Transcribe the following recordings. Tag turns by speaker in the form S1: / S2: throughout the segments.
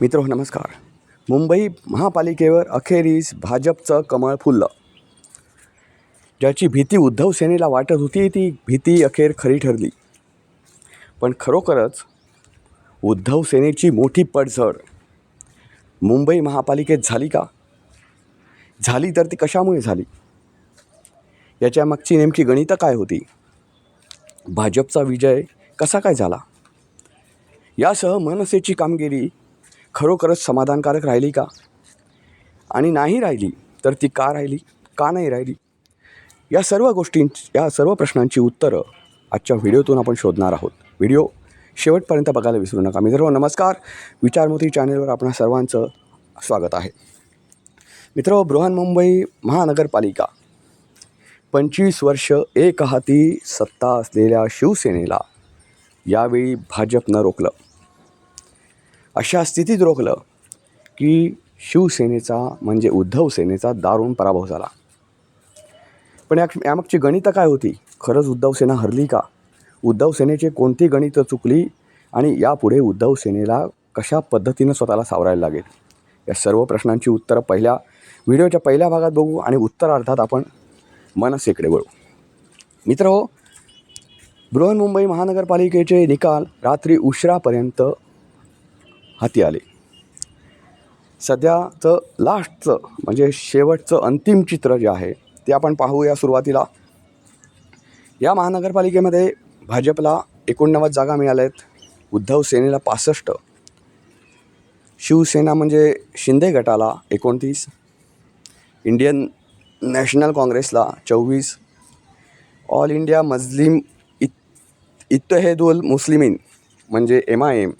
S1: मित्र नमस्कार। मुंबई महापालिकेवर अखेरीस भाजपचं कमळ फुललं. ज्याची भीती उद्धव सेनेला वाटत होती ती भीती अखेर खरी ठरली. पण खरोखरच उद्धव सेनेची मोठी पडझड मुंबई महापालिकेत झाली का? झाली तर ती कशामुळे झाली? याच्या मागची नेमकी गणितं काय होती? भाजपचा विजय कसा काय झाला? यासह मनसेची कामगिरी खरोखरच समाधानकारक राहिली का? आणि नाही राहिली तर ती का राहिली का नाही राहिली? या सर्व गोष्टीं या सर्व प्रश्नांची उत्तरं आजच्या व्हिडिओतून आपण शोधणार आहोत. व्हिडिओ शेवटपर्यंत बघायला विसरू नका. मित्र नमस्कार. विचारमोती चॅनेलवर आपणा सर्वांचं स्वागत आहे. मित्र बृहन्मुंबई महानगरपालिका पंचवीस वर्ष एक हाती सत्ता असलेल्या शिवसेनेला यावेळी भाजपनं रोखलं. अशा स्थितीत रोखलं की शिवसेनेचा म्हणजे उद्धव सेनेचा दारुण पराभव झाला. पण या यामागची गणितं काय होती? खरंच उद्धव सेना हरली का? उद्धव सेनेचे कोणती गणितं चुकली आणि यापुढे उद्धव सेनेला कशा पद्धतीनं स्वतःला सावरायला लागेल? या सर्व प्रश्नांची उत्तरं पहिल्या व्हिडिओच्या पहिल्या भागात बघू आणि उत्तरार्थात आपण मनसेकडे वळू. मित्र हो बृहन्मुंबई महानगरपालिकेचे निकाल रात्री उशिरापर्यंत हाती आले. सध्याचं लास्टचं म्हणजे शेवटचं अंतिम चित्र जे आहे ते आपण पाहूया सुरुवातीला. या महानगरपालिकेमध्ये भाजपला एकोणनव्वद जागा मिळाल्या आहेत उद्धव सेनेला पासष्ट. शिवसेना म्हणजे शिंदे गटाला एकोणतीस. इंडियन नॅशनल काँग्रेसला चोवीस. ऑल इंडिया मजलिम इत इत्तहेदुल मुस्लिमीन म्हणजे एम आय एम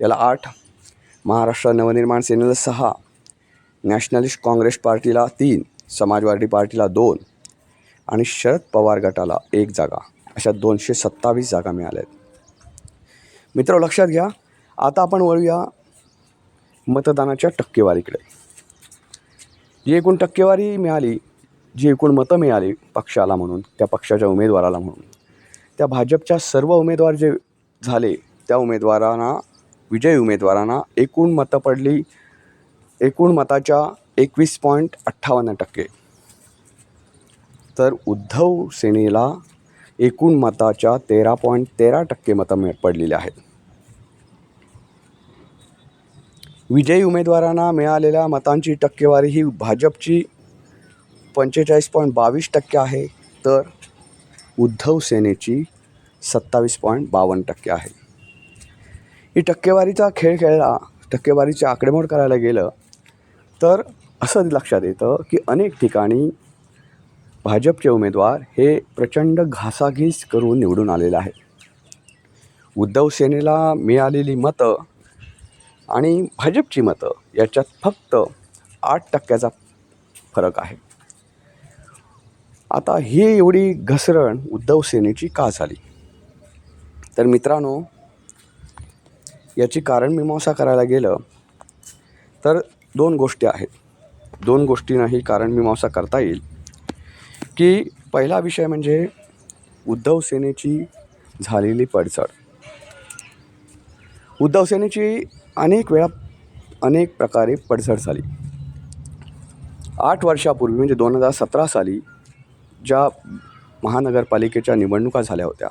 S1: याला आठ. महाराष्ट्र नवनिर्माण सेनेला सहा नॅशनलिस्ट काँग्रेस पार्टीला तीन समाजवादी पार्टीला दोन आणि शरद पवार गटाला एक जागा अशा दोनशे सत्तावीस जागा मिळाल्या आहेत. मित्र लक्षात घ्या आता आपण वळूया मतदानाच्या टक्केवारीकडे. जी एकूण टक्केवारी मिळाली जी एकूण मतं मिळाली पक्षाला म्हणून त्या पक्षाच्या उमेदवाराला म्हणून त्या भाजपच्या सर्व उमेदवार जे झाले त्या उमेदवारांना विजयी उमेदवारांना एकूण मतं पडली. एकूण मताच्या एकवीस पॉईंट अठ्ठावन्न टक्के. तर उद्धव सेनेला एकूण मताच्या तेरा पॉईंट तेरा टक्के मतं पडलेली आहेत. विजयी उमेदवारांना मिळालेल्या मतांची टक्केवारी ही भाजपची पंचेचाळीस पॉईंट बावीस टक्के आहे. तर उद्धव सेनेची सत्तावीस पॉईंट बावन्न टक्के आहे. ही टक्केवारीचा खेळ खेळला टक्केवारीची आकडेमोड करायला गेलं तर असं लक्षात येतं की अनेक ठिकाणी भाजपचे उमेदवार हे प्रचंड घासाघीस करून निवडून आलेले आहेत. उद्धव सेनेला मिळालेली मतं आणि भाजपची मतं याच्यात फक्त आठ टक्क्याचा फरक आहे. आता ही एवढी घसरण उद्धव सेनेची का झाली? तर मित्रांनो याची कारण मीमांसा करायला गेलं तर दोन गोष्टी आहेत. दोन गोष्टींनाही कारण मीमांसा करता येईल. की पहिला विषय म्हणजे उद्धव सेनेची झालेली पडचड उद्धव सेनेची अनेक वेळा अनेक प्रकारे पडझड झाली. आठ वर्षापूर्वी म्हणजे दोन हजार सतरा साली ज्या महानगरपालिकेच्या निवडणुका झाल्या होत्या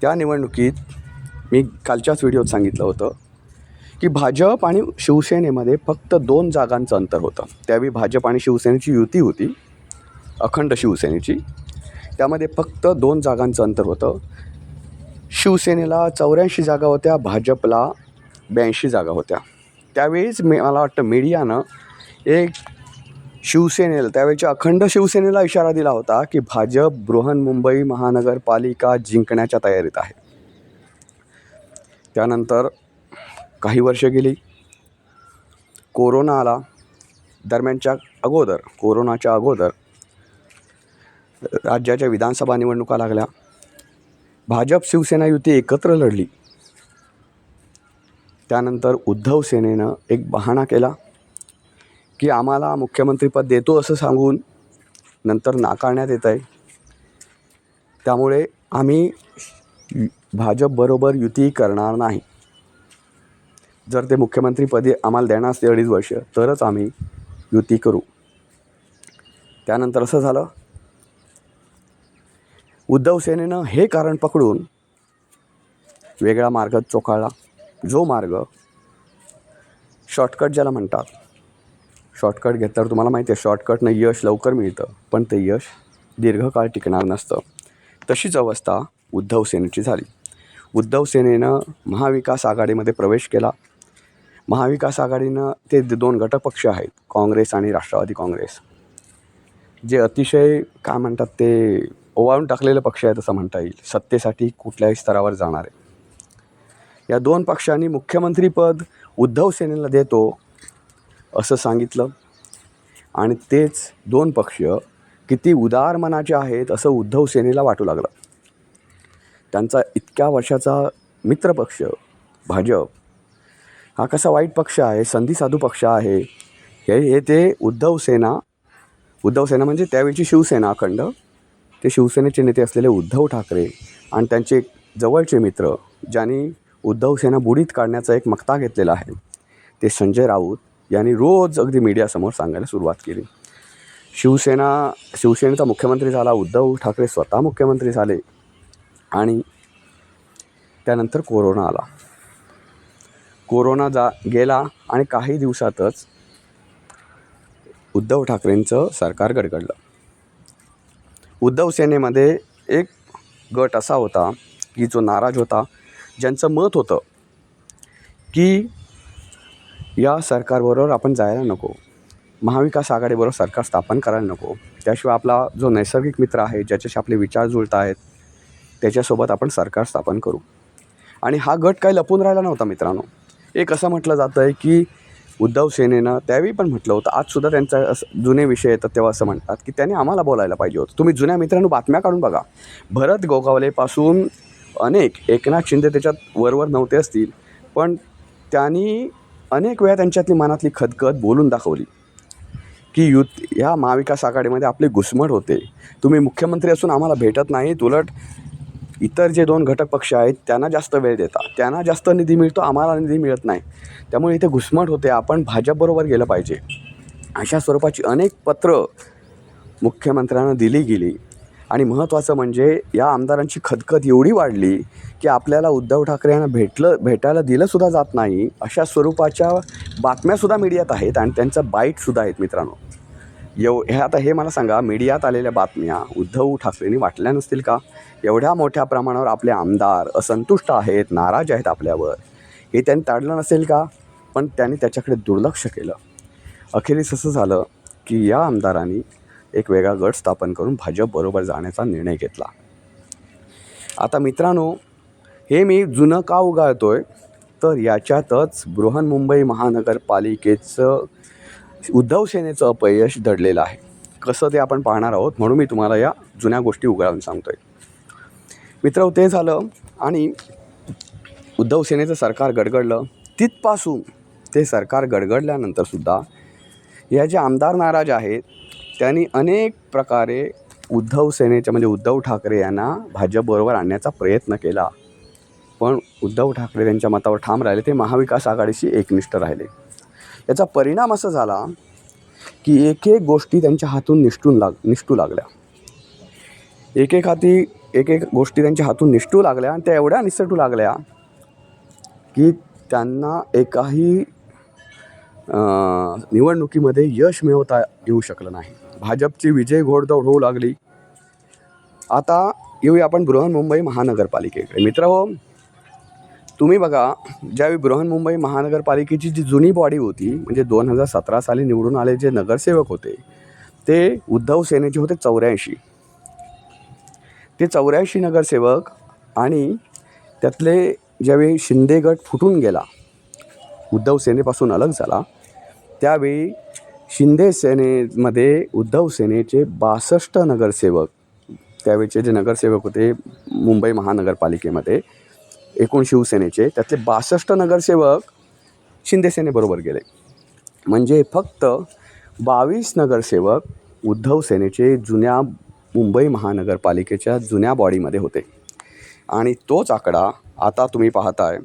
S1: त्या निवडणुकीत मी कालच्याच व्हिडिओत सांगितलं होतं की भाजप आणि शिवसेनेमध्ये फक्त दोन जागांचं अंतर होतं. त्यावेळी भाजप आणि शिवसेनेची युती होती अखंड शिवसेनेची. त्यामध्ये फक्त दोन जागांचं अंतर होतं. शिवसेनेला चौऱ्याऐंशी जागा होत्या भाजपला ब्याऐंशी जागा होत्या. त्यावेळीच मी मला वाटतं मीडियानं एक शिवसेनेला त्यावेळेच्या अखंड शिवसेनेला इशारा दिला होता की भाजप बृहन्मुंबई महानगरपालिका जिंकण्याच्या तयारीत आहे. त्यानंतर काही वर्ष गेली कोरोना आला. दरम्यानच्या अगोदर कोरोनाच्या अगोदर राज्याच्या विधानसभा निवडणुका लागल्या. भाजप शिवसेना युती एकत्र लढली. त्यानंतर उद्धव सेनेनं एक बहाणा केला की आम्हाला मुख्यमंत्रीपद देतो असं सांगून नंतर नाकारण्यात येत आहे त्यामुळे आम्ही भाजपबरोबर युती करणार नाही. जर ते मुख्यमंत्रीपदी आम्हाला देणार असते अडीच वर्ष तरच आम्ही युती करू. त्यानंतर असं झालं उद्धव सेनेनं हे कारण पकडून वेगळा मार्ग चोखाळला. जो मार्ग शॉर्टकट ज्याला म्हणतात. शॉर्टकट घेतल्यावर तुम्हाला माहिती आहे शॉर्टकटनं यश लवकर मिळतं पण ते यश दीर्घकाळ टिकणार नसतं. तशीच अवस्था उद्धव सेनेची झाली. उद्धव सेनेनं महाविकास आघाडीमध्ये प्रवेश केला. महाविकास आघाडीनं ते द- दोन घटक पक्ष आहेत काँग्रेस आणि राष्ट्रवादी काँग्रेस. जे अतिशय काय म्हणतात ते ओवाळून टाकलेले पक्ष आहेत असं म्हणता येईल. सत्तेसाठी कुठल्याही स्तरावर जाणारे या दोन पक्षांनी मुख्यमंत्रीपद उद्धव सेनेला देतो असं सांगितलं. आणि तेच दोन पक्ष किती उदार मनाचे आहेत असं उद्धव सेनेला वाटू लागलं. त्यांचा इतक्या वर्षाचा मित्रपक्ष भाजप हा कसा वाईट पक्ष आहे संधी साधू पक्ष आहे हे हे ते उद्धव सेना उद्धव सेना म्हणजे त्यावेळची शिवसेना अखंड. ते शिवसेनेचे नेते असलेले उद्धव ठाकरे आणि त्यांचे जवळचे मित्र ज्यांनी उद्धव सेना बुडीत काढण्याचा एक मक्ता घेतलेला आहे ते संजय राऊत यांनी रोज अगदी मीडियासमोर सांगायला सुरुवात केली. शिवसेना शिवसेनेचा मुख्यमंत्री झाला उद्धव ठाकरे स्वतः मुख्यमंत्री झाले. आणि त्यानंतर कोरोना आला. कोरोना जा गेला आणि काही दिवसातच उद्धव ठाकरेंचं सरकार गडगडलं. उद्धव सेनेमध्ये एक गट असा होता की जो नाराज होता ज्यांचं मत होतं की या सरकारबरोबर आपण जायला नको महाविकास आघाडीबरोबर सरकार स्थापन करायला नको. त्याशिवाय आपला जो नैसर्गिक मित्र आहे ज्याच्याशी आपले विचार जुळत आहेत त्याच्यासोबत आपण सरकार स्थापन करू. आणि हा गट काही लपून राहिला नव्हता मित्रांनो. एक असं म्हटलं जातं आहे की उद्धव सेनेनं त्यावेळी पण म्हटलं होतं आजसुद्धा त्यांचा असं जुने विषय येतात तेव्हा असं म्हणतात की त्यांनी आम्हाला बोलायला पाहिजे होतं. तुम्ही जुन्या मित्रांनो बातम्या काढून बघा. भरत गोगावलेपासून अनेक एकनाथ शिंदे त्याच्यात वरवर नव्हते असतील पण त्यांनी अनेक वेळा त्यांच्यातली मनातली खदखद बोलून दाखवली की युत ह्या महाविकास आघाडीमध्ये आपली घुसमट होते. तुम्ही मुख्यमंत्री असून आम्हाला भेटत नाहीत उलट इतर जे दोन घटक पक्ष आहेत त्यांना जास्त वेळ देतात. त्यांना जास्त निधी मिळतो आम्हाला निधी मिळत नाही. त्यामुळे इथे घुसमट होते आपण भाजपबरोबर गेलं पाहिजे. अशा स्वरूपाची अनेक पत्र मुख्यमंत्र्यांना दिली गेली. आणि महत्त्वाचं म्हणजे या आमदारांची खदखद एवढी वाढली की आपल्याला उद्धव ठाकरे यांना भेटलं भेटायला दिलंसुद्धा जात नाही अशा स्वरूपाच्या बातम्यासुद्धा मीडियात आहेत आणि त्यांचं बाईटसुद्धा आहेत मित्रांनो. एव हे आता हे मला सांगा मीडियात आलेल्या बातम्या उद्धव ठाकरेंनी वाटल्या नसतील का? एवढ्या मोठ्या प्रमाणावर आपले आमदार असंतुष्ट आहेत नाराज आहेत आपल्यावर. हे त्यांनी ताडलं नसेल का? पण त्यांनी त्याच्याकडे दुर्लक्ष केलं. अखेरीस असं झालं की या आमदारांनी एक वेगळा गट स्थापन करून भाजपबरोबर जाण्याचा निर्णय घेतला. आता मित्रांनो हे मी जुनं का उगाळतो आहे तर याच्यातच बृहन्मुंबई महानगरपालिकेचं उद्धव सेनेचं अपयश दडलेलं आहे. कसं ते आपण पाहणार आहोत म्हणून मी तुम्हाला या जुन्या गोष्टी उघडावून सांगतो आहे मित्र ते झालं आणि उद्धव सेनेचं सरकार गडगडलं. तिथपासून ते सरकार गडगडल्यानंतरसुद्धा या जे आमदार नाराज आहेत त्यांनी अनेक प्रकारे उद्धव सेनेच्या म्हणजे उद्धव ठाकरे यांना भाजपबरोबर आणण्याचा प्रयत्न केला. पण उद्धव ठाकरे त्यांच्या मतावर ठाम राहिले. ते महाविकास आघाडीशी एकनिष्ठ राहिले. याचा परिणाम असा झाला की एक एक गोष्टी त्यांच्या हातून निष्ठून लाग निष्ठू लागल्या. एक एक हाती एक एक गोष्टी त्यांच्या हातून निष्ठू लागल्या आणि त्या एवढ्या निसटू लागल्या की त्यांना एकाही निवडणुकीमध्ये यश मिळवता येऊ शकलं नाही. भाजपची विजय घोडदौड होऊ लागली. आता येऊया आपण बृहन्मुंबई महानगरपालिकेकडे. मित्र हो तुम्ही बघा ज्यावेळी बृहन्मुंबई महानगरपालिकेची जी जुनी बॉडी होती म्हणजे दोन हजार सतरा साली निवडून आले जे नगरसेवक होते ते उद्धव सेनेचे होते चौऱ्याऐंशी. ते चौऱ्याऐंशी नगरसेवक आणि त्यातले ज्यावेळी शिंदे गट फुटून गेला उद्धव सेनेपासून अलग झाला त्यावेळी शिंदे सेनेमध्ये उद्धव सेनेचे बासष्ट नगरसेवक त्यावेळचे जे नगरसेवक होते मुंबई महानगरपालिकेमध्ये एकूण शिवसेनेचे. त्यातले बासष्ट नगरसेवक शिंदेसेनेबरोबर गेले. म्हणजे फक्त बावीस नगरसेवक उद्धव सेनेचे जुन्या मुंबई महानगरपालिकेच्या जुन्या बॉडीमध्ये होते. आणि तोच आकडा आता तुम्ही पाहताय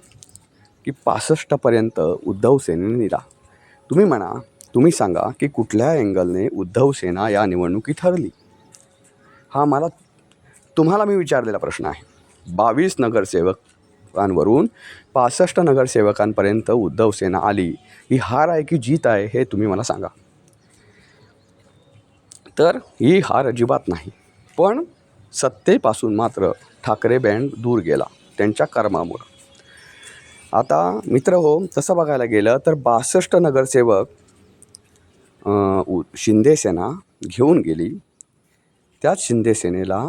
S1: की पासष्टपर्यंत उद्धव सेनेने दिला. तुम्ही म्हणा तुम्ही सांगा की कुठल्या अँगलने उद्धव सेना या निवडणुकीत हरली? हा मला तुम्हाला मी विचारलेला प्रश्न आहे. बावीस नगरसेवक नगरसेवकांवरून पासष्ट नगरसेवकांपर्यंत उद्धव सेना आली. ही हार आहे की जीत आहे हे तुम्ही मला सांगा. तर ही हार अजिबात नाही. पण सत्तेपासून मात्र ठाकरे बँड दूर गेला त्यांच्या कर्मामुळं. आता मित्र हो तसं बघायला गेलं तर बासष्ट नगरसेवक शिंदेसेना घेऊन गेली. त्याच शिंदेसेनेला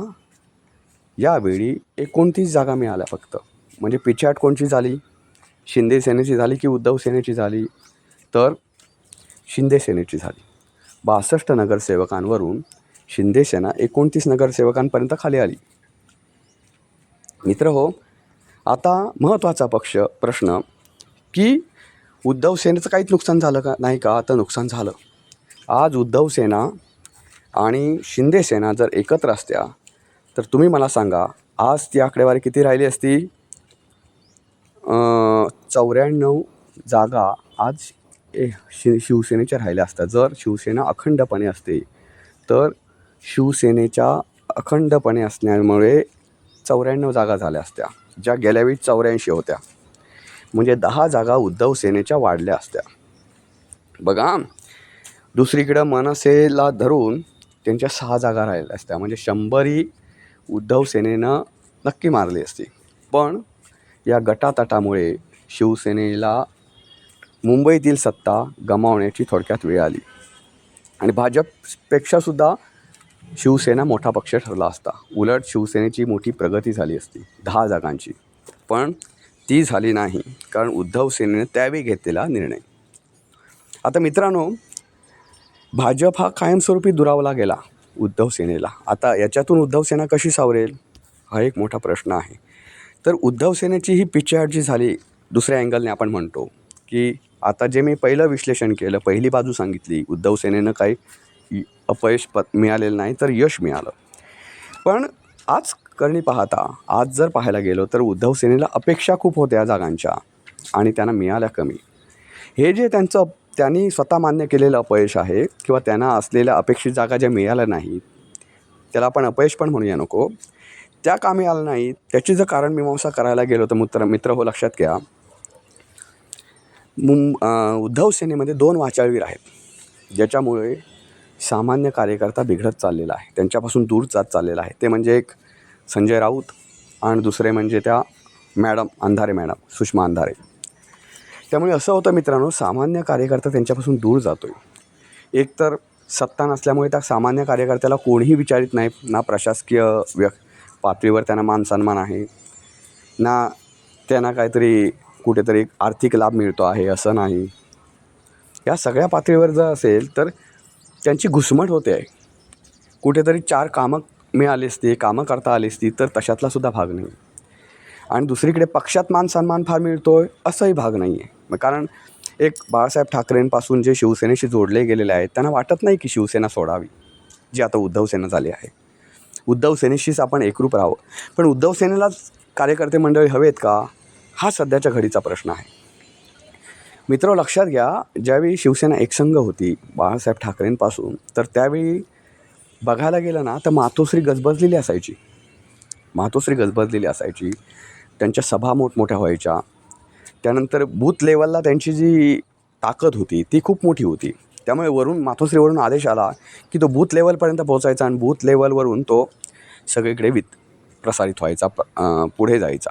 S1: यावेळी एकोणतीस जागा मिळाल्या फक्त. म्हणजे पिछाट कोणची झाली? शिंदे सेनेची झाली की उद्धव सेनेची झाली? तर शिंदे सेनेची झाली. बासष्ट नगरसेवकांवरून शिंदे सेना एकोणतीस नगरसेवकांपर्यंत खाली आली. मित्र हो आता महत्त्वाचा पक्ष प्रश्न की उद्धव सेनेचं काहीच नुकसान झालं का? नाही का? आता नुकसान झालं. आज उद्धव सेना आणि शिंदे सेना जर एकत्र असत्या तर तुम्ही मला सांगा आज ती आकडेवारी किती राहिली असती? चौऱ्याण्णव जागा आज ए शि शिवसेनेच्या राहिल्या असत्या जर शिवसेना अखंडपणे असते तर शिवसेनेच्या अखंडपणे असण्यामुळे चौऱ्याण्णव जागा झाल्या असत्या ज्या गेल्यावेळी चौऱ्याऐंशी होत्या. म्हणजे दहा जागा उद्धव सेनेच्या वाढल्या असत्या. बघा दुसरीकडं मनसेला धरून त्यांच्या सहा जागा राहिल्या असत्या. म्हणजे शंभरी उद्धव सेनेनं नक्की मारली असती. पण या गटातटामुळे शिवसेनेला मुंबईतील सत्ता गमावण्याची थोडक्यात वेळ आली. आणि भाजपपेक्षासुद्धा शिवसेना मोठा पक्ष ठरला असता. उलट शिवसेनेची मोठी प्रगती झाली असती दहा जागांची. पण ती झाली नाही कारण उद्धव सेनेने त्यावेळी घेतलेला निर्णय. आता मित्रांनो भाजप हा कायमस्वरूपी दुरावला गेला उद्धव सेनेला. आता याच्यातून उद्धव सेना कशी सावरेल हा एक मोठा प्रश्न आहे. तर उद्धव सेनेची ही पिछेहाट जी झाली दुसऱ्या अँगलने आपण म्हणतो की आता जे मी पहिलं विश्लेषण केलं पहिली बाजू सांगितली उद्धव सेनेनं काही अपयश प मिळालेलं नाही तर यश मिळालं. पण आज करणी पाहता आज जर पाहायला गेलो तर उद्धव सेनेला अपेक्षा खूप होत्या जागांच्या आणि त्यांना मिळाल्या कमी. हे जे त्यांचं त्यांनी स्वतः मान्य केलेलं अपयश आहे किंवा त्यांना असलेल्या अपेक्षित जागा ज्या मिळाल्या नाहीत त्याला आपण अपयश पण म्हणूया नको त्या कामी आलं नाही त्याची जर कारण मीमांसा करायला गेलो तर मित्र मित्र हो लक्षात घ्या. मुं उद्धव सेनेमध्ये दोन वाचाळवीर आहेत ज्याच्यामुळे सामान्य कार्यकर्ता बिघडत चाललेला आहे त्यांच्यापासून दूर जात चाललेला आहे. ते म्हणजे एक संजय राऊत आणि दुसरे म्हणजे त्या मॅडम अंधारे मॅडम सुषमा अंधारे. त्यामुळे असं होतं मित्रांनो सामान्य कार्यकर्ता त्यांच्यापासून दूर जातो आहे एकतर सत्ता नसल्यामुळे त्या सामान्य कार्यकर्त्याला कोणीही विचारित नाही ना प्रशासकीय व्यक् पातळीवर त्यांना मान सन्मान आहे. ना त्यांना काहीतरी कुठेतरी आर्थिक लाभ मिळतो आहे असं नाही. या सगळ्या पातळीवर जर असेल तर त्यांची घुसमट होते. आहे कुठेतरी चार कामं मिळाली असती कामं करता आली असती तर तशातलासुद्धा भाग नाही. आणि दुसरीकडे पक्षात मान सन्मान फार मिळतो आहे असंही भाग नाही आहे. मग कारण एक बाळासाहेब ठाकरेंपासून जे शिवसेनेशी जोडले गेलेले आहेत त्यांना वाटत नाही की शिवसेना सोडावी जी आता उद्धव सेना झाली आहे. उद्धव सेनेशीच आपण एकरूप राहावं. पण उद्धव सेनेलाच कार्यकर्ते मंडळी हवेत का? हा सध्याच्या घडीचा प्रश्न आहे. मित्र लक्षात घ्या ज्यावेळी शिवसेना एकसंघ होती बाळासाहेब ठाकरेंपासून तर त्यावेळी बघायला गेलं ना तर मातोश्री गजबजलेली असायची. मातोश्री गजबजलेली असायची. त्यांच्या सभा मोठमोठ्या व्हायच्या. त्यानंतर बूथ लेवलला त्यांची जी ताकद होती ती खूप मोठी होती. त्यामुळे वरून मातोश्रीवरून आदेश आला की तो बूथ लेवलपर्यंत पोहोचायचा आणि बूथ लेवलवरून तो सगळीकडे वित प्रसारित व्हायचा प- पुढे जायचा.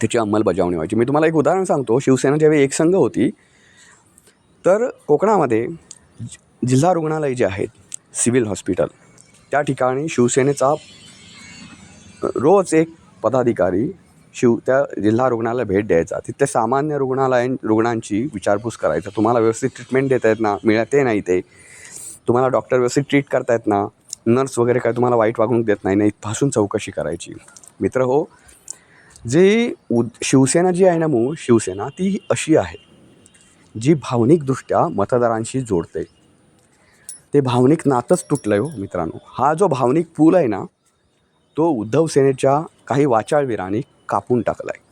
S1: त्याची अंमलबजावणी व्हायची. मी तुम्हाला एक उदाहरण सांगतो. शिवसेना ज्यावेळी एक संघ होती तर कोकणामध्ये जि- जिल्हा रुग्णालय जे आहेत सिव्हिल हॉस्पिटल त्या ठिकाणी शिवसेनेचा रोज एक पदाधिकारी शिव त्या जिल्हा रुग्णालयाला भेट द्यायचा. तिथल्या सामान्य रुग्णालय रुग्णांची विचारपूस करायचा. तुम्हाला व्यवस्थित ट्रीटमेंट देता येत ना? मिळते नाही ते तुम्हाला डॉक्टर व्यवस्थित ट्रीट करतायत ना? नर्स वगैरे काय तुम्हाला वाईट वागणूक देत नाही? ना इथपासून चौकशी करायची. मित्र हो जी उद शिवसेना जी आहे ना मूळ शिवसेना ती अशी आहे जी भावनिकदृष्ट्या मतदारांशी जोडते. ते भावनिक नातंच तुटलं आहे हो मित्रांनो. हा जो भावनिक पूल आहे ना तो उद्धव सेनेच्या काही वाचाळवीरांनी कापून टाकला आहे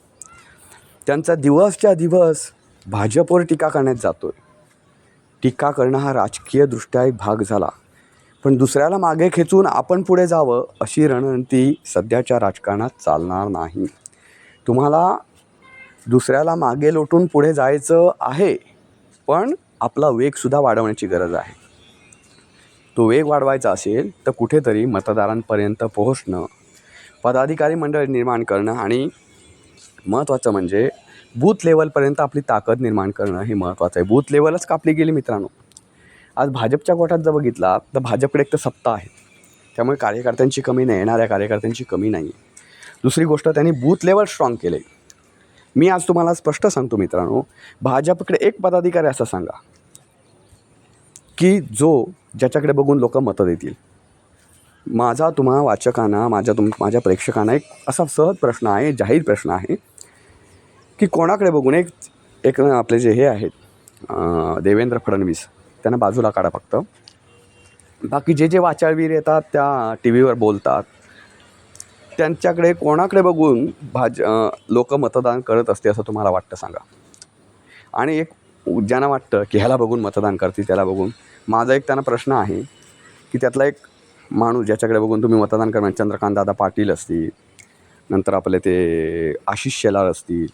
S1: त्यांचा दिवसच्या दिवस भाजपवर टीका करण्यात जातो आहे टीका करणं हा राजकीयदृष्ट्या एक भाग झाला. पण दुसऱ्याला मागे खेचून आपण पुढे जावं अशी रणनीती सध्याच्या राजकारणात चालणार नाही. तुम्हाला दुसऱ्याला मागे लोटून पुढे जायचं आहे पण आपला वेगसुद्धा वाढवण्याची गरज आहे. तो वेग वाढवायचा असेल तर कुठेतरी मतदारांपर्यंत पोहोचणं पदाधिकारी मंडळ निर्माण करणं आणि महत्त्वाचं म्हणजे बूथ लेवलपर्यंत आपली ताकद निर्माण करणं हे महत्त्वाचं आहे. बूथ लेवलच कापली गेली मित्रांनो. आज भाजपच्या गोटात जर बघितला तर भाजपकडे एक तर सत्ता आहे. त्यामुळे कार्यकर्त्यांची कमी नाही येणाऱ्या कार्यकर्त्यांची कमी नाही. आहे दुसरी गोष्ट त्यांनी बूथ लेवल स्ट्रॉंग केले मी आज तुम्हाला स्पष्ट सांगतो मित्रांनो भाजपकडे एक पदाधिकारी असं सांगा की जो ज्याच्याकडे बघून लोक मतं देतील. माझा तुम्हा वाचकांना माझ्या तुम माझ्या प्रेक्षकांना एक असा सहज प्रश्न आहे जाहीर प्रश्न आहे की कोणाकडे बघून एक एक आपले जे हे आहेत देवेंद्र फडणवीस त्यांना बाजूला काढा फक्त. बाकी जे जे वाचाळवीर येतात त्या टी व्हीवर बोलतात. त्यांच्याकडे कोणाकडे बघून भाज लोक मतदान करत असते असं तुम्हाला वाटतं सांगा? आणि एक ज्यांना वाटतं की ह्याला बघून मतदान करतील त्याला बघून. माझा एक त्यांना प्रश्न आहे की त्यातला एक माणूस ज्याच्याकडे बघून तुम्ही मतदान करणार चंद्रकांत दादा पाटील असतील नंतर आपले ते आशिष शेलार असतील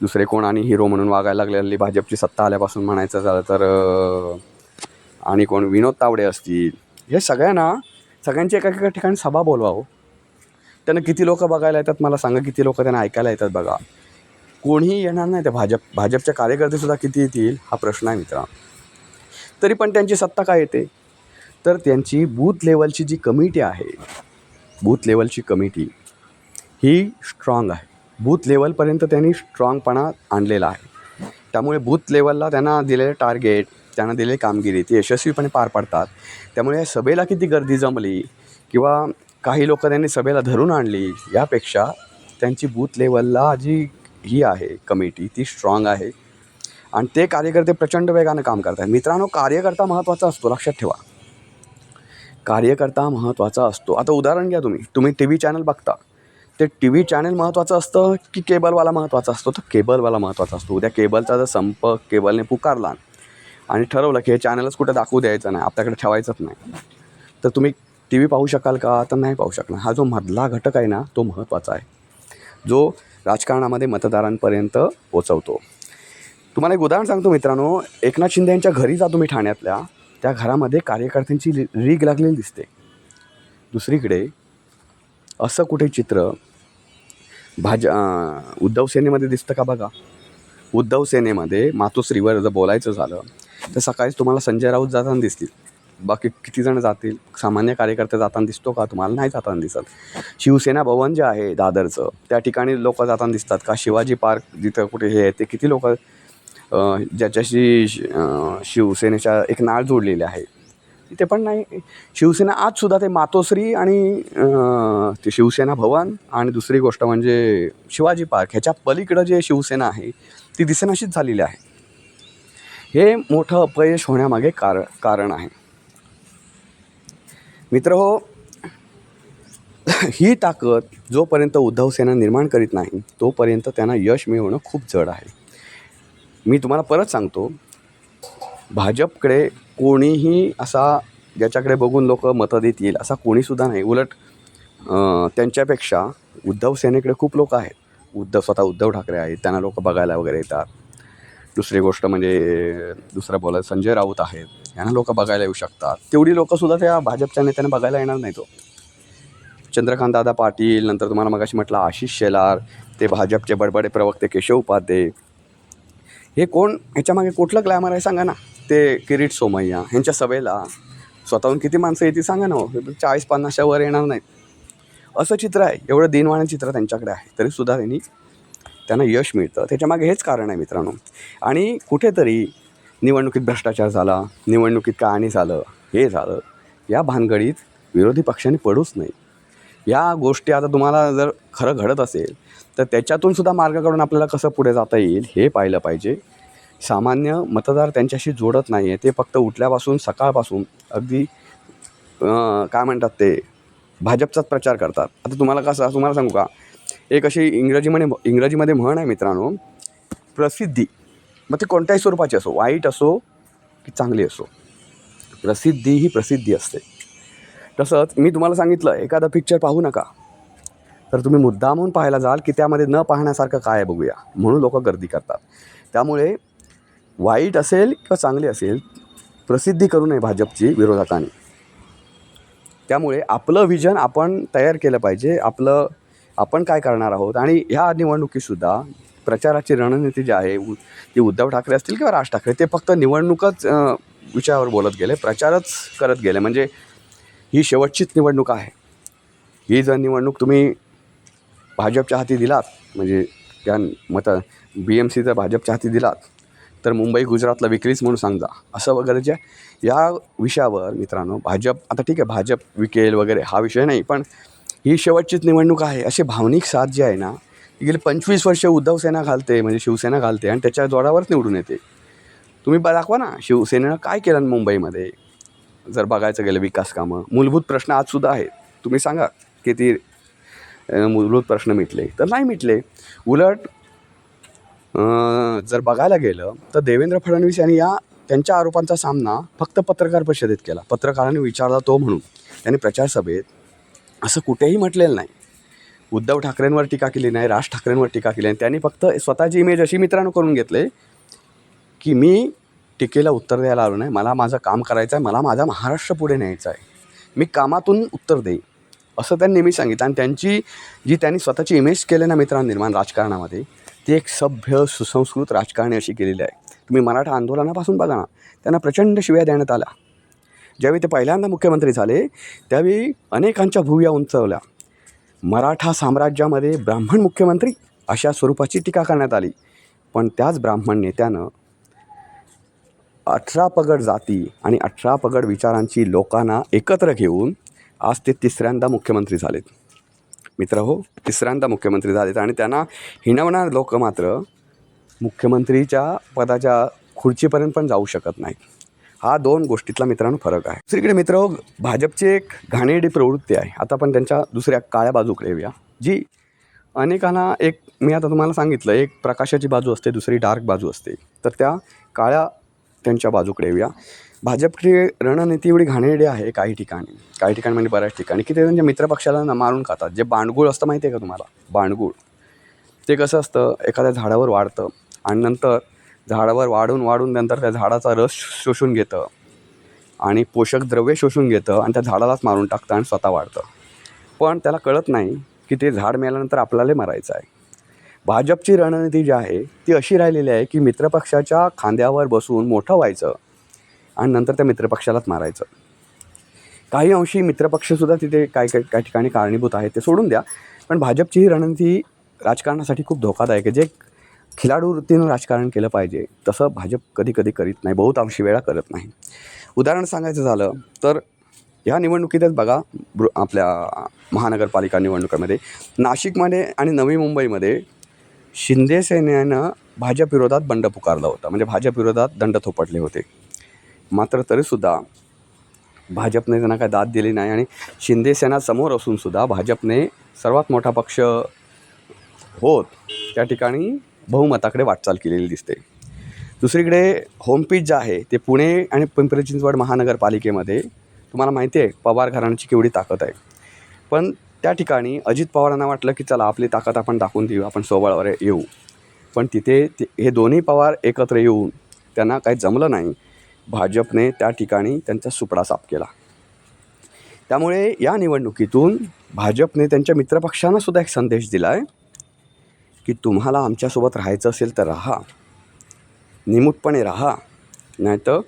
S1: दुसरे कोण आणि हिरो म्हणून वागायला लागलेली भाजपची सत्ता आल्यापासून म्हणायचं झालं तर आणि कोण विनोद तावडे असतील. हे सगळ्यांना सगळ्यांची एका एका ठिकाणी सभा बोलवावं. त्यांना किती लोकं बघायला येतात मला सांगा किती लोकं त्यांना ऐकायला येतात बघा. कोणीही येणार नाही ते भाजप भाजपचे कार्यकर्तेसुद्धा किती येतील हा प्रश्न आहे मित्रा. तरी पण त्यांची सत्ता काय येते? तर त्यांची बूथ लेवलची जी कमिटी आहे बूथ लेवलची कमिटी ही स्ट्रॉंग आहे. बूथ लेवलपर्यंत त्यांनी स्ट्रॉंगपणा आणलेला आहे. त्यामुळे बूथ लेवलला त्यांना दिलेले टार्गेट त्यांना दिलेली कामगिरी ती यशस्वीपणे पार पाडतात. त्यामुळे या सभेला किती गर्दी जमली किंवा काही लोक त्यांनी सभेला धरून आणली यापेक्षा त्यांची बूथ लेवलला जी ही आहे कमिटी ती स्ट्रॉंग आहे. आणि ते कार्यकर्ते प्रचंड वेगानं काम करतात मित्रांनो कार्यकर्ता महत्त्वाचा असतो लक्षात ठेवा. कार्यकर्ता महत्त्वाचा असतो. आता उदाहरण घ्या तुम्ही. तुम्ही टी व्ही चॅनल बघता. ते टी व्ही चॅनल महत्त्वाचं असतं की केबलवाला महत्त्वाचा असतो? तर केबलवाला महत्त्वाचा असतो. उद्या केबलचा जर संप केबलने पुकारला आणि ठरवलं की हे चॅनलच कुठं दाखवू द्यायचं नाही आपल्याकडे ठेवायचंच नाही तर तुम्ही टी व्ही पाहू शकाल का? तर नाही पाहू शकणार. हा जो मधला घटक आहे ना तो महत्त्वाचा आहे. जो राजकारणामध्ये मतदारांपर्यंत पोचवतो. तुम्हाला एक उदाहरण सांगतो मित्रांनो. एकनाथ शिंदे यांच्या घरी जा तुम्ही ठाण्यातल्या. त्या घरामध्ये कार्यकर्त्यांची रीग लागलेली दिसते. दुसरीकडे असं कुठे चित्र भाज उद्धव सेनेमध्ये दिसतं का बघा? उद्धव सेनेमध्ये मातोश्रीवर जर बोलायचं झालं तर सकाळीच तुम्हाला संजय राऊत जाताना दिसतील. बाकी किती जण जातील? सामान्य कार्यकर्ते जाताना दिसतो का? तुम्हाला नाही जाताना दिसत. शिवसेना भवन जे आहे दादरचं त्या ठिकाणी लोक जाताना दिसतात का? शिवाजी पार्क जिथं कुठे हे आहे ते किती लोक ज्याच्याशी शिवसेनेच्या एक नाळ जोडलेली आहे. तिथे पण नाही. शिवसेना आजसुद्धा ते मातोश्री आणि ते शिवसेना भवन आणि दुसरी गोष्ट म्हणजे शिवाजी पार्क ह्याच्या पलीकडं जे शिवसेना आहे ती दिसेनाशीच झालेली आहे. हे मोठं अपयश होण्यामागे कार कारण आहे. मित्र हो ही ताकद जोपर्यंत उद्धव सेना निर्माण करीत नाही तोपर्यंत त्यांना यश मिळवणं खूप जड आहे. मी तुम्हाला परत सांगतो भाजपकडे कोणीही असा ज्याच्याकडे बघून लोक मतं देतील असा कोणीसुद्धा नाही. उलट त्यांच्यापेक्षा उद्धव सेनेकडे खूप लोक आहेत. उद्धव स्वतः उद्धव ठाकरे आहेत त्यांना लोक बघायला वगैरे येतात. दुसरी गोष्ट म्हणजे दुसरं बोलायचं संजय राऊत आहेत यांना लोक बघायला येऊ शकतात. तेवढी लोकंसुद्धा त्या भाजपच्या नेत्यांना बघायला येणार नाही तो हो. चंद्रकांत दादा पाटील नंतर तुम्हाला मगाशी म्हटलं आशिष शेलार ते भाजपचे बडबडे प्रवक्ते केशव उपाध्ये हे कोण? ह्याच्यामागे कुठलं ग्लॅमर आहे सांगा ना. ते किरीट सोमय्या ह्यांच्या सभेला स्वतःहून किती माणसं येते सांगा ना हो. चाळीस पन्नासच्या वर येणार नाहीत. असं चित्र आहे. एवढं दिनवाणं चित्र त्यांच्याकडे आहे. तरीसुद्धा त्यांनी त्यांना यश मिळतं. त्याच्यामागे हेच कारण आहे मित्रांनो. आणि कुठेतरी निवडणुकीत भ्रष्टाचार झाला निवडणुकीत का आणि झालं हे झालं या भानगडीत विरोधी पक्षाने पडूच नाही या गोष्टी आता तुम्हाला जर खरं घडत असेल तर त्याच्यातून सुद्धा मार्ग काढून आपल्याला कसं पुढे जाता येईल हे पाहिलं पाहिजे. सामान्य मतदार त्यांच्याशी जोडत नाही आहे ते फक्त उठल्यापासून सकाळपासून अगदी काय म्हणतात ते भाजपचाच प्रचार करतात. आता तुम्हाला कसं तुम्हाला सांगू का? एक अशी इंग्रजीमध्ये इंग्रजीमध्ये म्हण आहे मित्रांनो प्रसिद्धी. मग ते कोणत्याही स्वरूपाची असो वाईट असो की चांगली असो प्रसिद्धी ही प्रसिद्धी असते. तसंच मी तुम्हाला सांगितलं एखादा पिक्चर पाहू नका. तर तुम्ही मुद्दामून पाहायला जाल की त्यामध्ये न पाहण्यासारखं काय आहे बघूया. म्हणून लोक गर्दी करतात. त्यामुळे वाईट असेल किंवा चांगली असेल प्रसिद्धी करू नये भाजपची विरोधकांनी. त्यामुळे आपलं विजन आपण तयार केलं पाहिजे. आपलं आपण काय करणार आहोत? आणि ह्या निवडणुकीतसुद्धा प्रचाराची रणनीती जी आहे उ- ती उद्धव ठाकरे असतील किंवा राज ठाकरे ते फक्त निवडणूकच विषयावर बोलत गेले प्रचारच करत गेले. म्हणजे ही शेवटचीच निवडणूक आहे. ही जर निवडणूक तुम्ही भाजपच्या हाती दिलात म्हणजे त्या मत बी एम सी जर भाजपच्या हाती दिलात तर मुंबई गुजरातला विक्रीच म्हणून सांगा असं वगैरे ज्या या विषयावर मित्रांनो भाजप आता ठीक आहे भाजप विकेल वगैरे हा विषय नाही पण ही शेवटचीच निवडणूक आहे अशी भावनिक साथ जी आहे ना ती गेली पंचवीस वर्ष उद्धव सेना घालते म्हणजे शिवसेना घालते आणि त्याच्या जोरावरच निवडून येते. तुम्ही ब- दाखवा ना शिवसेनेनं काय केलं मुंबईमध्ये? जर बघायचं गेलं विकास कामं मूलभूत प्रश्न आजसुद्धा आहेत. तुम्ही सांगा की ती मूलभूत प्रश्न मिटले. तर नाही मिटले. उलट जर बघायला गेलं तर देवेंद्र फडणवीस यांनी या त्यांच्या आरोपांचा सामना फक्त पत्रकार परिषदेत केला. पत्रकारांनी विचारला तो म्हणून. त्यांनी प्रचारसभेत असं कुठेही म्हटलेलं नाही. उद्धव ठाकरेंवर टीका केली नाही राज ठाकरेंवर टीका केली नाही. त्यांनी फक्त स्वतःची इमेज अशी मित्रांनो करून घेतले की मी टीकेला उत्तर द्यायला आलो नाही. मला माझं काम करायचं आहे मला माझा महाराष्ट्र पुढे न्यायचा आहे मी कामातून उत्तर देईन. असं त्यांनी नेहमी सांगितलं. आणि त्यांची जी त्यांनी स्वतःची इमेज केली ना मित्रांनो निर्माण राजकारणामध्ये ती एक सभ्य सुसंस्कृत राजकारणी अशी केलेली आहे. तुम्ही मराठा आंदोलनापासून बघा ना त्यांना प्रचंड शिव्या देण्यात आल्या. ज्यावेळी ते पहिल्यांदा मुख्यमंत्री झाले त्यावेळी अनेकांच्या भुव्या उंचवल्या. मराठा साम्राज्यामध्ये ब्राह्मण मुख्यमंत्री अशा स्वरूपाची टीका करण्यात आली. पण त्याच ब्राह्मण नेत्यानं अठरा पगड जाती आणि अठरा पगड विचारांची लोकांना एकत्र घेऊन आज ते तिसऱ्यांदा मुख्यमंत्री झालेत. मित्र हो तिसऱ्यांदा मुख्यमंत्री झालेत आणि त्यांना हिणवणार लोक मात्र मुख्यमंत्रीच्या पदाच्या खुर्चीपर्यंत पण जाऊ शकत नाहीत. हा दोन गोष्टीतला मित्रांनो फरक आहे. दुसरीकडे मित्र हो, भाजपची एक घाणेरडी प्रवृत्ती आहे. आता आपण त्यांच्या दुसऱ्या काळ्या बाजूकडे येऊया जी अनेकांना एक मी आता तुम्हाला सांगितलं एक प्रकाशाची बाजू असते दुसरी डार्क बाजू असते. तर त्या काळ्या त्यांच्या बाजूकडे येऊया. भाजपची रणनीती एवढी घाणेरडी आहे काही ठिकाणी. काही ठिकाणी म्हणजे बऱ्याच ठिकाणी की ते म्हणजे त्यांच्या मित्रपक्षाला मारून खातात. जे बांडगुळ असतं माहिती आहे का तुम्हाला? बांडगुळ ते कसं असतं? एखाद्या झाडावर वाढतं आणि नंतर झाडावर वाढून वाढून नंतर त्या झाडाचा रस शोषून घेतं आणि पोषक द्रव्य शोषून घेतं आणि त्या झाडालाच मारून टाकतं आणि स्वतः वाढतं. पण त्याला कळत नाही की ते झाड मिळाल्यानंतर आपल्याला मरायचं आहे. भाजपची रणनीती जी आहे ती अशी राहिलेली आहे की मित्रपक्षाच्या खांद्यावर बसून मोठं व्हायचं. आणि नंतर त्या मित्रपक्षालाच मारायचं. काही अंशी मित्रपक्षसुद्धा तिथे काय काय काही ठिकाणी कारणीभूत आहेत ते सोडून द्या. पण भाजपची ही रणनीती राजकारणासाठी खूप धोकादायक आहे. जे खिलाडू वृत्तीनं राजकारण केलं पाहिजे तसं भाजप कधी कधी करीत नाही बहुतांशी वेळा करत नाही. उदाहरण सांगायचं झालं तर ह्या निवडणुकीतच बघा आपल्या महानगरपालिका निवडणुकीमध्ये नाशिकमध्ये आणि नवी मुंबईमध्ये शिंदे सेनेनं भाजप विरोधात बंड पुकारला होता. म्हणजे भाजप विरोधात दंड थोपटले होते. मात्र तरीसुद्धा भाजपने त्यांना काय दाद दिली नाही आणि शिंदेसेना समोर असूनसुद्धा भाजपने सर्वात मोठा पक्ष होत त्या ठिकाणी बहुमताकडे वाटचाल केलेली दिसते. दुसरीकडे होमपीच जे आहे ते पुणे आणि पिंपरी चिंचवड महानगरपालिकेमध्ये तुम्हाला माहिती आहे पवार घराण्याची केवढी ताकद आहे. पण त्या ठिकाणी अजित पवारांना वाटलं की चला आपली ताकद आपण दाखवून देऊ आपण सोबळावर येऊ. पण तिथे ते हे दोन्ही पवार एकत्र येऊन त्यांना काही जमलं नाही. भाजपने त्या ठिकाणी त्यांचा सुपडा साफ केला. त्यामुळे या निवडणुकीतून भाजपने त्यांच्या मित्रपक्षांना सुद्धा एक संदेश दिला आहे की तुम्हाला आमच्यासोबत राहायचं असेल तर राहा. निमूटपणे राहा. नाहीतर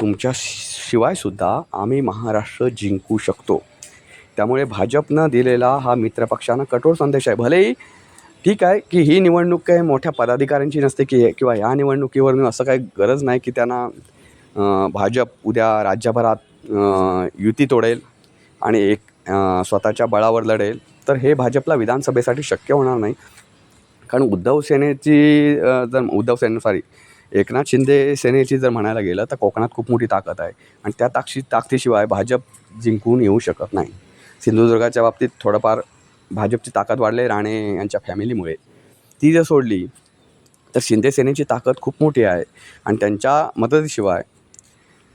S1: तुमच्या शिवायसुद्धा आम्ही महाराष्ट्र जिंकू शकतो. त्यामुळे भाजपनं दिलेला हा मित्रपक्षांना कठोर संदेश आहे. भलेही ठीक आहे की ही निवडणूक काही मोठ्या पदाधिकाऱ्यांची नसते की किंवा या निवडणुकीवरून असं काही गरज नाही की त्यांना भाजप उद्या राज्यभरात युती तोडेल आणि एक स्वतःच्या बळावर लढेल तर हे भाजपला विधानसभेसाठी शक्य होणार नाही. कारण उद्धव सेनेची जर उद्धव सेने सॉरी एकनाथ शिंदे सेनेची जर म्हणायला गेलं तर कोकणात खूप मोठी ताकद आहे. आणि त्या ताकशी ताकदीशिवाय भाजप जिंकून येऊ शकत नाही. सिंधुदुर्गाच्या बाबतीत थोडंफार भाजपची ताकद वाढले राणे यांच्या फॅमिलीमुळे. ती जर सोडली तर शिंदे सेनेची ताकद खूप मोठी आहे. आणि त्यांच्या मदतीशिवाय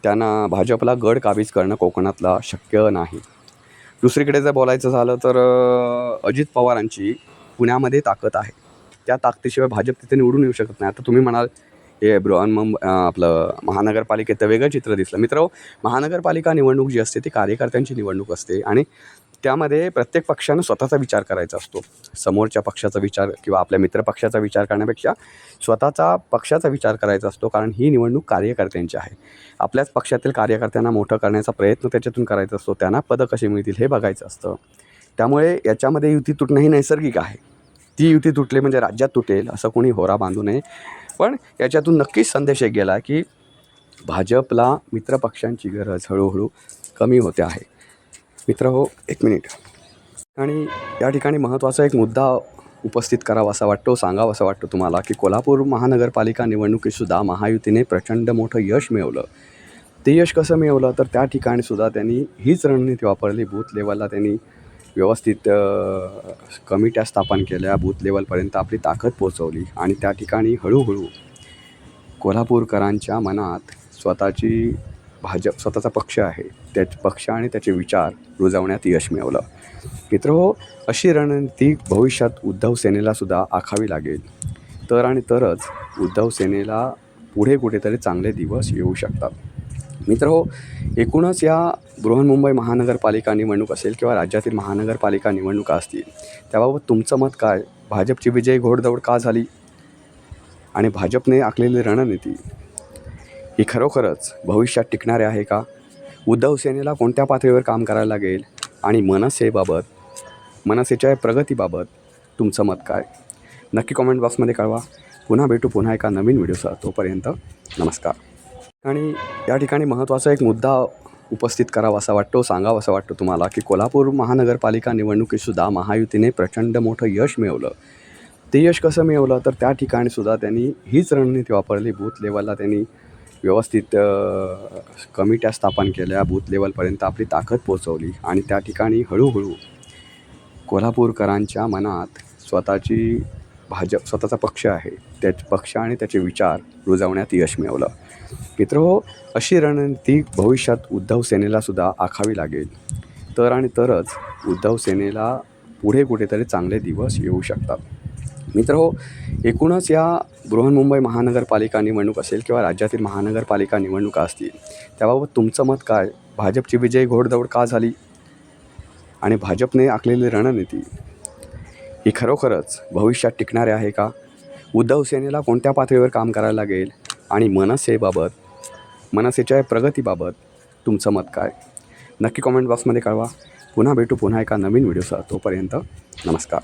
S1: त्यांना भाजपला गड काबीज करणं कोकणातला शक्य नाही. दुसरीकडे जर बोलायचं झालं तर अजित पवारांची पुण्यामध्ये ताकद आहे. त्या ताकदीशिवाय भाजप तिथे निवडून येऊ शकत नाही. आता तुम्ही म्हणाल हे बृहन मुंब आपलं महानगरपालिकेत वेगळं चित्र दिसलं. मित्र महानगरपालिका निवडणूक जी असते ती कार्यकर्त्यांची निवडणूक असते आणि त्यामध्ये प्रत्येक पक्षानं स्वतःचा विचार करायचा असतो. समोरच्या पक्षाचा विचार किंवा आपल्या मित्रपक्षाचा विचार करण्यापेक्षा स्वतःचा पक्षाचा विचार करायचा असतो कारण ही निवडणूक कार्यकर्त्यांची आहे. आपल्याच पक्षातील कार्यकर्त्यांना मोठं करण्याचा प्रयत्न त्याच्यातून करायचा असतो त्यांना पदं कशी मिळतील हे बघायचं असतं. त्यामुळे याच्यामध्ये युती तुटणं ही नैसर्गिक आहे. ती युती तुटली म्हणजे राज्यात तुटेल असं कोणी होरा बांधू नये. पण याच्यातून नक्कीच संदेश एक गेला की भाजपला मित्रपक्षांची गरज हळूहळू कमी होते आहे. मित्र हो एक मिनिट. आणि या ठिकाणी महत्त्वाचा एक मुद्दा उपस्थित करावा असा वाटतो सांगावा असं वाटतो तुम्हाला की कोल्हापूर महानगरपालिका निवडणुकीतसुद्धा महायुतीने प्रचंड मोठं यश मिळवलं. ते यश कसं मिळवलं? तर त्या ठिकाणी सुद्धा त्यांनी हीच रणनीती वापरली. बूथ लेवलला त्यांनी व्यवस्थित कमिट्या स्थापन केल्या. बूथ लेवलपर्यंत आपली ताकद पोचवली आणि त्या ठिकाणी हळूहळू कोल्हापूरकरांच्या मनात स्वतःची भाजप स्वतःचा पक्ष आहे. त्या पक्ष आणि त्याचे विचार रुजवण्यात यश मिळवलं. मित्र हो अशी रणनीती भविष्यात उद्धव सेनेला सुद्धा आखावी लागेल. तर आणि तरच उद्धव सेनेला पुढे कुठेतरी चांगले दिवस येऊ शकतात. मित्र हो एकूणच या बृहन्मुंबई महानगरपालिका निवडणूक असेल किंवा राज्यातील महानगरपालिका निवडणुका असतील त्याबाबत तुमचं मत काय? भाजपची विजयी घोडदौड का झाली? आणि भाजपने आखलेली रणनीती ही खरोखरच भविष्यात टिकणारे आहे का? उद्धव सेनेला कोणत्या पातळीवर काम करायला लागेल? आणि मनसेबाबत मनसेच्या प्रगतीबाबत तुमचं मत काय? नक्की कॉमेंट बॉक्समध्ये कळवा. पुन्हा भेटू पुन्हा एका नवीन व्हिडिओसह तोपर्यंत नमस्कार. आणि या ठिकाणी महत्त्वाचा एक मुद्दा उपस्थित करावा असा वाटतो सांगावा असं वाटतो तुम्हाला की कोल्हापूर महानगरपालिका निवडणुकीतसुद्धा महायुतीने प्रचंड मोठं यश मिळवलं. ते यश कसं मिळवलं? तर त्या ठिकाणी सुद्धा त्यांनी हीच रणनीती वापरली. बूथ लेवलला त्यांनी व्यवस्थित कमिट्या स्थापन केल्या बूथ लेवलपर्यंत आपली ताकद पोचवली आणि त्या ठिकाणी हळूहळू कोल्हापूरकरांच्या मनात स्वतःची भाजप स्वतःचा पक्ष आहे. त्या पक्ष आणि त्याचे विचार रुजवण्यात यश मिळवलं. मित्र हो अशी रणनीती भविष्यात उद्धव सेनेला सुद्धा आखावी लागेल. तर आणि तरच उद्धव सेनेला पुढे कुठेतरी चांगले दिवस येऊ शकतात. मित्र हो एकूणच या बृहन्मुंबई महानगरपालिका निवडणूक असेल किंवा राज्यातील महानगरपालिका निवडणुका असतील त्याबाबत तुमचं मत काय? भाजपची विजयी घोडदौड का झाली? आणि भाजपने आखलेली रणनीती ही खरोखरच भविष्यात टिकणारे आहे का? उद्धव सेनेला कोणत्या पातळीवर काम करायला लागेल? आणि मनसेबाबत मनसेच्या प्रगतीबाबत तुमचं मत काय? नक्की कॉमेंट बॉक्समध्ये कळवा. पुन्हा भेटू पुन्हा एका नवीन व्हिडिओसह तोपर्यंत नमस्कार.